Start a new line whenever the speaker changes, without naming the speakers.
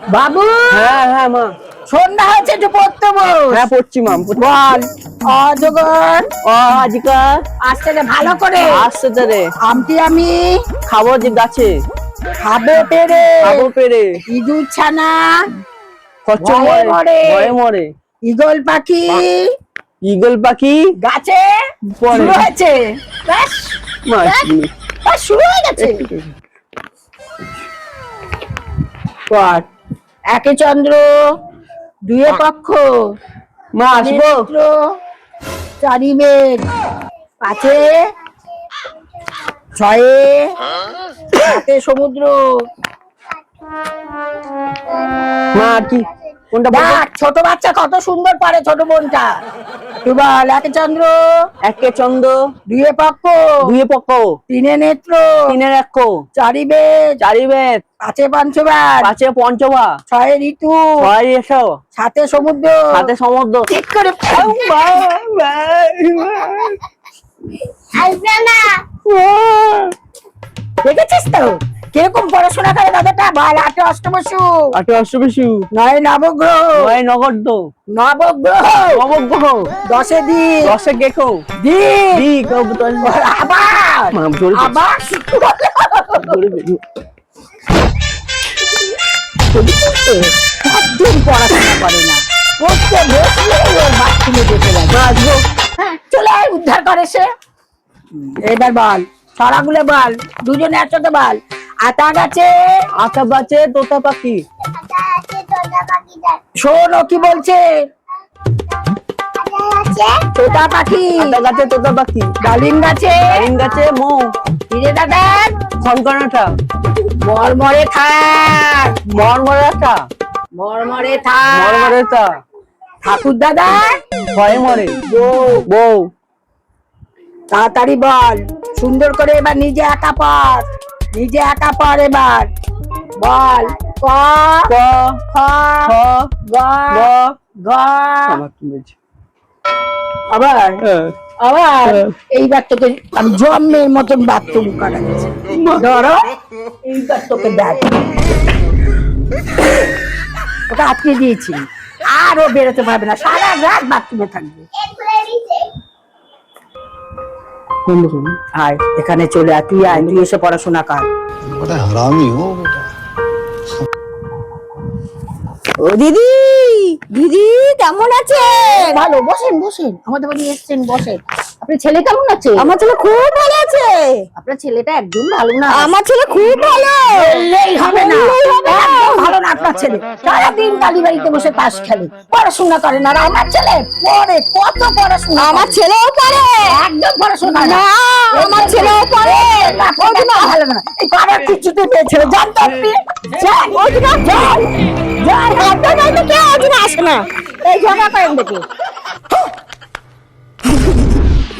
বাবু!
হ্যাঁ হ্যাঁ মা।
সন্ধ্যা হয়েছে একটু পড়তে বস।
হ্যাঁ পড়ছি মা
বল। অজগর
আজিকা।
আসতে রে ভালো করে।
আসছে তো রে।
আমটি আমি
খাব যে গাছে।
খাব পেরে।
খাব পেরে।
ইঁদুর ছানা। ভয়ে
মরে
মরে।
ভয়ে মরে।
ইগল পাখি।
ইগল পাখি?
গাছে। শুরু হয়েছে। শুরু হয়ে গেছে। একে চন্দ্র দুয়ে পক্ষ
মা আসব।
চারি মেঘ। পাঁচে ছয়ে সাতে সমুদ্র।
মা কি? কোনটা?
ছোট বাচ্চা কত সুন্দর পারে ছোট বোনটা। বল একে চন্দ্র
একে চন্দ্র
দুয়ে পক্ষ
দুয়ে পক্ষ
তিনে নেত্র
তিনের এক
চারি বেদ
চারি বেদ
পাঁচে পঞ্চবার
পাঁচে পঞ্চভা
ছয়ে ঋতু
ছয় এসো
সাতে সমুদ্র।
সাথে সমুদ্র।
ঠিক করে দেখেছিস তো? কীরকম পড়াশোনা করে দাদাটা? বল আটে অষ্টবসু
আটে অষ্টবিশু
নয় নবগ্রহ।
নয় নগদ্য
নবগ্রহ।
নবগ্রহ।
দশে দিন
দশে
দিন
দি। কবুতর
আবার। আবার। একদম পড়াশোনা করে না। পড়তে বসলে ওর বাথরুমে যেতে লাগে।
মা
হ্যাঁ, চলে আয় উদ্ধার করে সে এবার বল ছড়াগুলো বল দুজনে একসাথে বল। আতা গাছে।
আতা বাচে তোতা পাখি।
শোন কি বলছে? তোতা পাখি।
আতা গাছে তোতা পাখি।
ডালিম গাছে।
ডালিম গাছে মৌ।
হিরে দাদা?
খনকনাটা
মরমরে থাক।
মরমরাটা।
মরমরে থাক।
মরমরেটা।
ঠাকুর দাদা?
ভয়ে মরে।
বউ।
বউ।
তাড়াতাড়ি বল। সুন্দর করে এবার নিজে একা পড় নিজে একা পড় এবার। বল ক
ক
খ
খ
গ
গ।
গ। আবার?
হ্যাঁ।
আবার?
হ্যাঁ।
এইবার তোকে আমি জন্মের মতন বাথরুম করাচ্ছি। ধরো এইবার তোকে দেখ। ওকে আটকে দিয়েছি। আর বেরোতে পারবে না। সারা রাত বাথরুমে থাকবে।
বন্ধুজন
আয় এখানে চলে আয়। তুই আয় তুই এসে পড়াশোনা কর।
ও দিদি দিদি কেমন আছে
ভালো বসেন বসেন। আমাদের বাড়ি এসেছেন বসেন। আপনার ছেলে কেমন আছে?
আমার ছেলে খুব ভালো আছে।
আপনার ছেলেটা একদম ভালো না।
আমার ছেলে খুব ভালো।
বললেই হবে না। একদম ভালো না আপনার ছেলে। সারাদিন কালী বাড়িতে বসে তাস খেলে। পড়াশোনা করে না আমার ছেলে পড়ে কত পড়াশোনা
আমার ছেলেও পারে
একদম পড়াশোনা
না আমার ছেলেও পারে
না, ভালো না। এই পাড়ার কিছুতে মেয়ে ছেলে জানতো আপনি। যান ওদিকে যান। যান
বাড়িতে কেউ আজকে আসে না। এই ঝগড়া করেন দেখি।